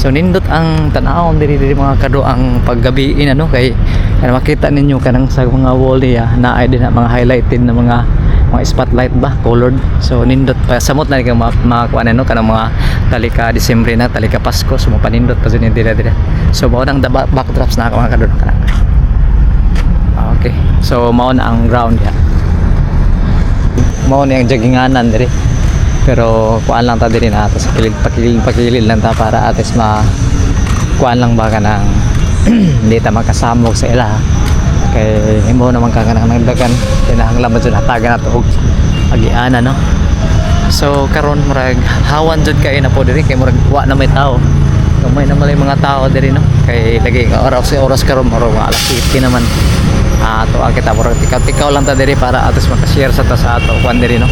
So nindot ang tanawon diri diri mga kado ang paggabi ano kay kana makita ninyo kanang sa mga wall niya na ay din mga highlighted na mga mga spotlight ba colored. So nindot pa samot na kang mga, mga kuan ano kanang mga talika Disyembre na talika Pasko. So mapanindot pa din dira dira. So mao nang backdrops na ako mga kado kanang. Okay. So mao na ang ground ya mao na yung jagginganan diri pero kuan lang ta diri na atas kilid pakilid pakilid lang ta para ates ma kuan lang ba ka ng hindi ta makasamog sa ila kay imo naman ka kanang nagdagan kinahanglan man jud hatagan nato og agiana no? So karon murag hawan jud kay na po diri kay murag wa na may tao. Gamay na malay mga tao diri no? Kay lagi nga oras oras karon murag alas 7 naman. Ah to kita murag tikaw-tikaw lang ta diri para atos maka-share sa ta sa ato kuan diri no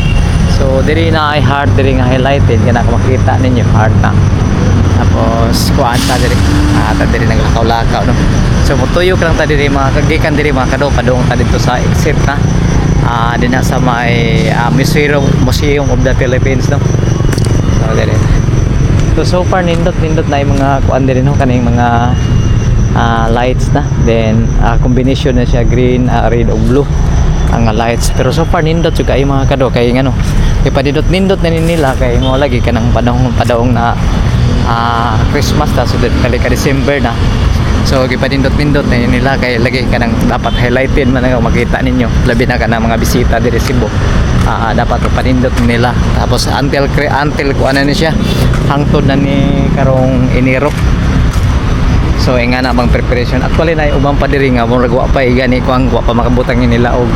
so diri na ay heart diri nga highlighted kana kung makita ninyo heart na. Tapos kuan ta diri. Ah ta diri naglakaw-lakaw no? So mutuyok lang ta diri mga kagikan diri mga kado padung ta dito sa exit na. Ah din sa may ah, museum museum of the Philippines no? So diri. So so far nindot nindot na yung mga kuan diri no? Kaning mga ah, lights na. Then ah, combination na siya green ah, red o blue ang lights. Pero so far nindot juga ay mga kado kay ano kay padindot nindot na nila kay mo lagi kanang padong padong na ah, Christmas ta so kali ka December na. So gipadindot nindot na nila kay lagi kanang dapat highlighted man nga makita ninyo. Labi na kanang mga bisita diri Cebu. Ah, dapat panindot nila. Tapos until until kuan na ni siya hangtod na ni karong Enero. So eh, nga na bang preparation. Actually na ubang pa diri nga murag wa pa igani ko ang wa pa makabutang nila og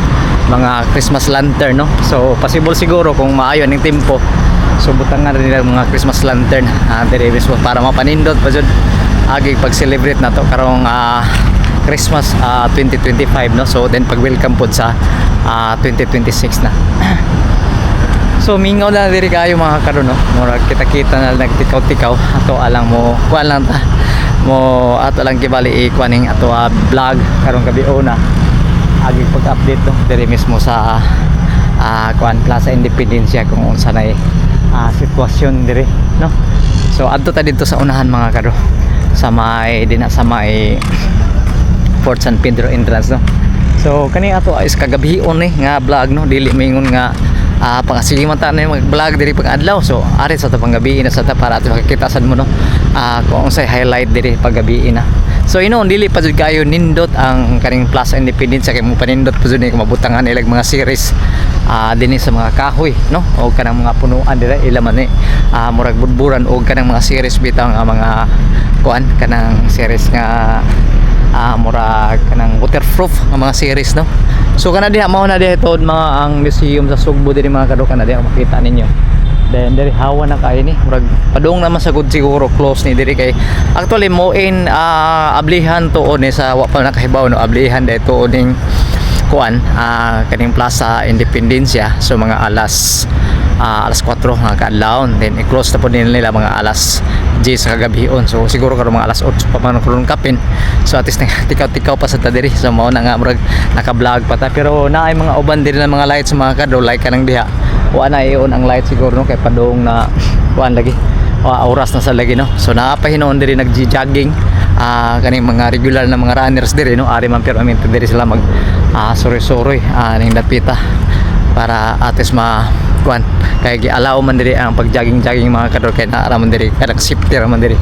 mga Christmas lantern no. So possible siguro kung maayo ning tempo. So butangan rin nila mga Christmas lantern ah, diri mismo para mapanindot pa jud agi pag-celebrate na to karong ah, Christmas ah, 2025 no. So then pag welcome pod sa ah, 2026 na. So mingaw na diri kayo mga karon no. Murag kita-kita na nagtikaw-tikaw ato alang mo kuan lang ta. Mo ato lang kibali ikuaning ato ah, vlog karong gabi una. Agi pag-update no diri mismo sa ah kuan Plaza Independencia kung unsa na ah, sitwasyon diri no. So adto ta dito sa unahan mga karo sa may dina sa may Fort San Pedro entrance no. So kani ato is kagabion ni nga vlog no dili mingon nga ah pangasige man ta na mag vlog diri pag adlaw so ari sa ta panggabi na sa ta para ato makita sad mo no? Ah kung unsay highlight diri paggabi na. So inon dili pa jud kayo nindot ang kaning Plaza Independence kay mo panindot pa jud ni mabutangan ilag mga series ah dinhi sa mga kahoy no? O kanang mga punuan dira ila man ni. Ah murag budburan o kanang mga series bitaw nga mga kuan kanang series nga ah mura kanang waterproof nga mga series no? So kana diha mao na diha tod mga ang museum sa Sugbo diri mga kado kana diha makita ninyo. Then diri hawa na kay ni. Murag padung naman sa good siguro close ni diri kay. Actually mo in ah, ablihan tuon ni sa wa pa nakahibaw no? Ablihan tuon ning kuan ah, kaning Plaza Independencia. So mga alas ah, alas 4 nga kaadlawon then i-close na po din nila mga alas 10 sa kagabion so siguro karon mga alas 8 pa man karon kapin. So at least tikaw-tikaw pa sa tadiri. So mao na nga murag naka-vlog pa ta. Pero naay mga uban diri na mga lights mga kado like kanang diha. Wa na iyon ang light siguro no? Kay padung na kuan lagi. Wa oras na sa lagi no? So napahinon diri nagji-jogging ah kaning mga regular na mga runners diri no? Ari man pero amin diri sila mag ah suri-suri ah ning dapita para ates ma kuan kay gialaw man diri ang pag-jogging-jogging mga kador kay naa man diri kadang safety man diri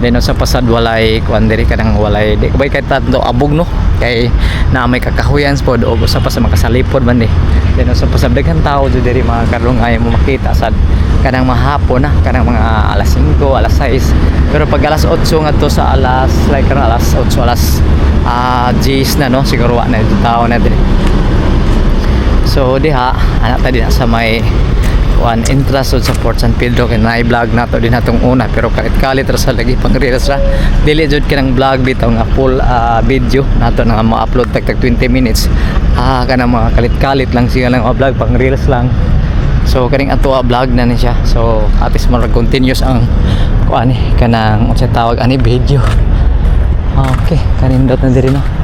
then sa pasad walay kuan diri kanang walay di kabay kay tanto abog no? Kay na may kakahuyan pod o sa pa sa makasalipod man di. Then sa pasad daghan tao jud diri mga kador nga mo makita sad kanang mahapon na kanang mga alas 5 alas 6 pero pag alas 8 ngadto sa alas like alas 8 alas ah 10 na no? Siguro wa na tao na diri. So diha anak tadi na sa may one entrance sa Fort San Pedro. Kay na vlog nato din natong una. Pero kalit-kalit ra sa lagi pang reels ra dili jud kanang vlog bitaw nga full ah, video. Nato na ma-upload tag tag 20 minutes. Ah kana mga kalit-kalit lang siya lang vlog pang reels lang. So kaning ato ah, vlog na ni siya. So at least more continuous ang kuan ni kanang unsa tawag ani video. Okay kanindot na diri no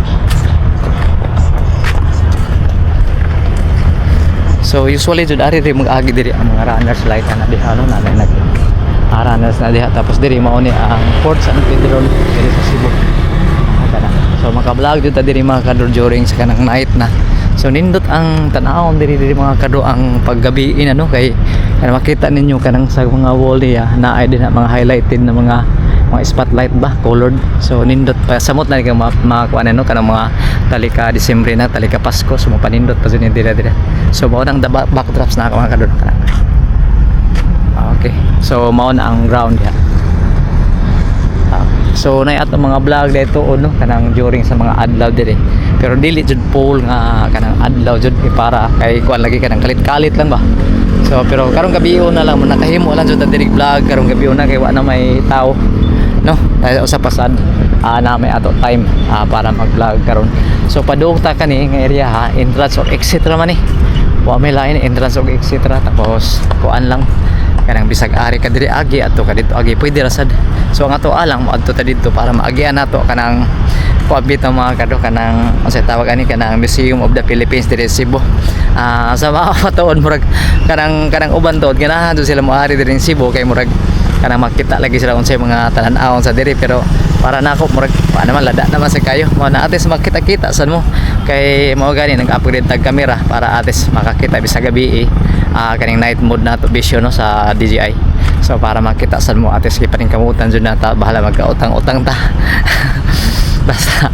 So usually jud ari rin mag-agi diri ang mga runners like ana diha no na nag Aranas na diha tapos diri mao ni ang Port San Pedro diri sa Cebu. Ah. So maka-vlog jud ta diri mga kadro during sa kanang night na. So nindot ang tanawon diri diri mga kadro ang paggabiin ano kay kana makita ninyo kanang sa mga wall niya naay din na mga highlighted na mga mga spotlight ba colored so nindot pa samot na kang mga kuan ano kanang mga talika Disyembre na talika Pasko so mapanindot pa jud dira dira so mao nang backdrops na ako mga kadro kana Okay. So mao na ang ground ya. Ah, so nay ato mga vlog dito uno kanang during sa mga adlaw dire. Pero dili jud pool nga kanang adlaw jud eh, para kay kuan lagi kanang kalit-kalit lang ba. So pero karong gabi na lang mo nakahimo lang jud ta diri vlog karong gabi na kay wa na may tao. No, sa pasad ah na may ato time ah, para mag-vlog karon. So padung ta kani nga area ha, entrance or exit ra man ni. Wa may lain entrance or exit ra. Tapos kuan lang. Kanang bisag ari ka diri agi ato ka dito. Agi pwede ra sad. So ang ato alang mo adto ta dito para maagian nato kanang kuabit ang mga kado kanang unsa tawag ani kanang Museum of the Philippines diri sa Cebu. Ah sa mga patuon murag kanang kanang uban tuod ganahan sila mo ari diri sa Cebu kay murag kanang makita lagi sila unsay mga tanan-awon sa diri pero para nako murag paano man lada naman sa kayo. Mo na ates makita-kita san mo. Kay mao gani nag-upgrade tag camera para ates makakita bisag gabi eh ah kaning night mode na to vision no sa DJI so para makita san mo ates kay paning kamutan jud na ta bahala magkautang-utang ta basta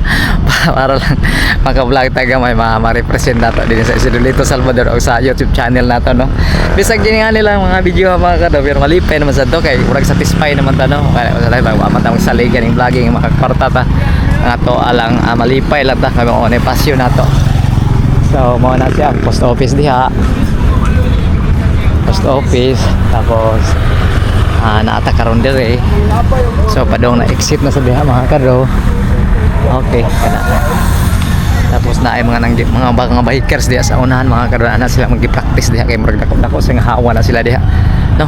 para lang maka-vlog taga may ma- ma-represent nato din sa Isidolito Salvador o sa YouTube channel nato no? Bisag gini nga nila mga video mga kado pero malipay naman sa to kay murag satisfy naman ta no? Kaya sa live wa man ta magsaligan ng vlogging makakwarta ta. Nga to alang ah, malipay lang ta kami mo pasyon nato. So mao na siya post office diha. Post office tapos ah naata karon dire so padong na exit na sa diha mga kado okay kana tapos na ay mga nang mga mga bikers diha sa unahan mga kado na sila magi-practice diha kay murag dako dako sing hawa na sila diha no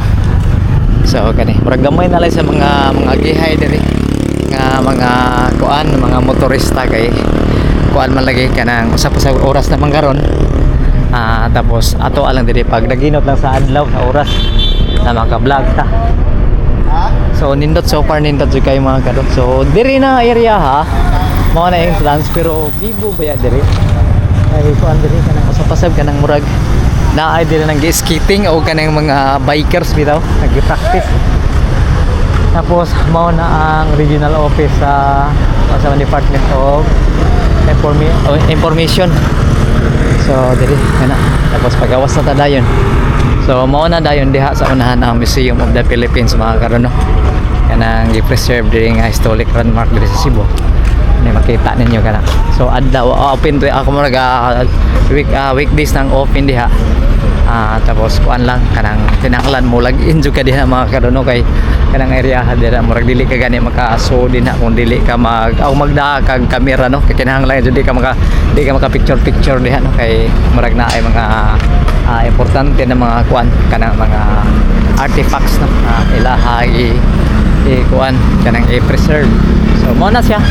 so kani murag gamay na lang sa mga mga gihay diri nga mga kuan mga motorista kay kuan man lagi kanang usa pa sa oras na manggaron Ah, tapos ato alang diri pag naginot lang sa adlaw sa oras na maka-vlog ta. So nindot so far nindot jud kay mga kadot. So diri na area ha. Mao na entrance pero bibo ba diri? Ay kuan diri kanang usap-usap kanang murag naay diri nang skating o kanang mga bikers bitaw nag-practice. Tapos mao na ang regional office sa sa Department of Informi- oh, Information. So diri kana tapos pagawas na ta dayon. So mao na dayon diha sa unahan ang Museum of the Philippines mga karon no. Kanang gi-preserve diri nga historic landmark diri sa Cebu. Ni makita ninyo kana. So adlaw open to ako mo nag ah, week ah, weekdays nang open diha. Ah tapos kuan lang kanang tinanglan mo lag injo ka diha mga karon no kay kanang area dira murag dili ka gani makaaso din na kung dili ka mag aw magdaa kag kamera no? Kay kinahanglan jud di ka maka di ka maka picture picture diha no? Kay murag na ay mga ah, importante na mga kuan kanang mga artifacts no? Uh, ilaha i, i kuan kanang i-preserve so mo na siya.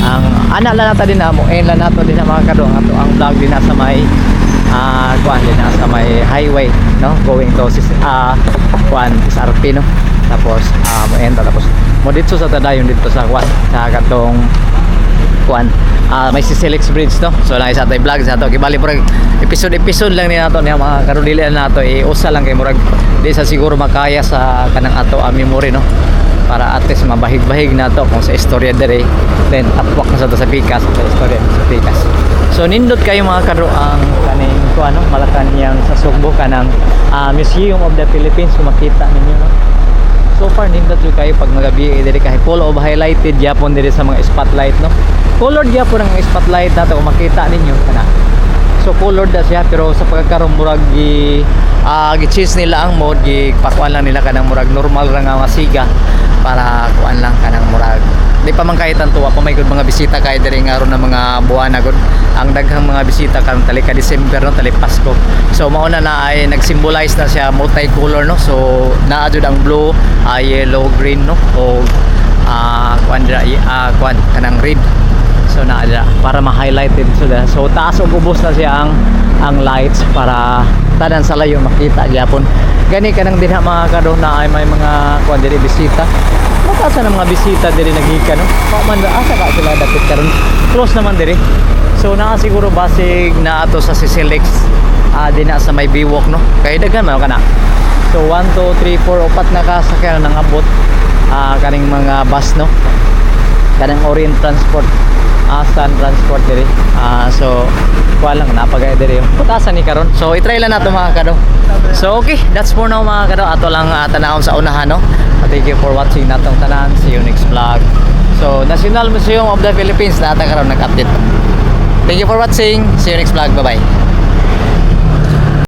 Ang ana lang nata din na mo en lang nato din na mga kadong ato. Ang vlog din sa may ah kuan din sa may highway no? Going to sis ah kuan SRP no? Tapos ah mo enta tapos mo dito sa tadayon dito sa kuan sa katong kuan. Ah may si Selix Bridge no? So lang isa tay vlog sa ato. Kibali murag episode episode lang ni nato niya mga karon dili na nato. Iusa lang kay murag di sa siguro makaya sa kanang ato ang memory no para at least mabahig-bahig na to kung sa istorya dere then tapwak na sa to sa pikas sa istorya sa pikas. So nindot kayo mga karo kaning ko ano Malacanang sa Sugbo kanang ah, Museum of the Philippines makita ninyo no? So far nindot yung kayo pag magabi diri kahit full of highlighted yapon diri sa mga spotlight no? Colored yapon ang spotlight nato makita ninyo kana so colored na siya pero sa pagkakaroon murag gi ah gi-cheese nila ang mode gi pakuan lang nila kanang murag normal ra nga masiga para kuan lang kanang murag. Di pa man kahit ang tuwa pa may good mga bisita kay diri nga ron ng mga buwan na good. Ang daghang mga bisita karon tali ka December no tali Pasko. So mauna na ay nag-symbolize na siya multicolor no? So naa jud ang blue ah, yellow green no? O ah kuan ah kuan kanang red So na para ma-highlighted sila. So taas ug ubos na siya ang ang lights para tanan sa layo makita gyapon. Gani kanang dinha mga kado na ay may mga kuan diri bisita. Mataas na mga bisita diri nagika no. Wa man asa ka sila dapit karon. Close naman diri. So naa siguro basig na ato sa Sisilix ah di na sa may biwok no. Kay daghan man kana. So 1 2 3 4 upat na kasakyan nang abot ah kaning mga bus no kanang Orient Transport Asan Transport diri. Ah so kuha lang napagay diri putasan ni karon. So i-try lang nato mga kado. So okay that's for now mga kado. Ato lang uh, tanawon sa unahan no? Thank you for watching natong tanan see you next vlog. So National Museum of the Philippines nata karon nag-update. Thank you for watching. See you next vlog. Bye bye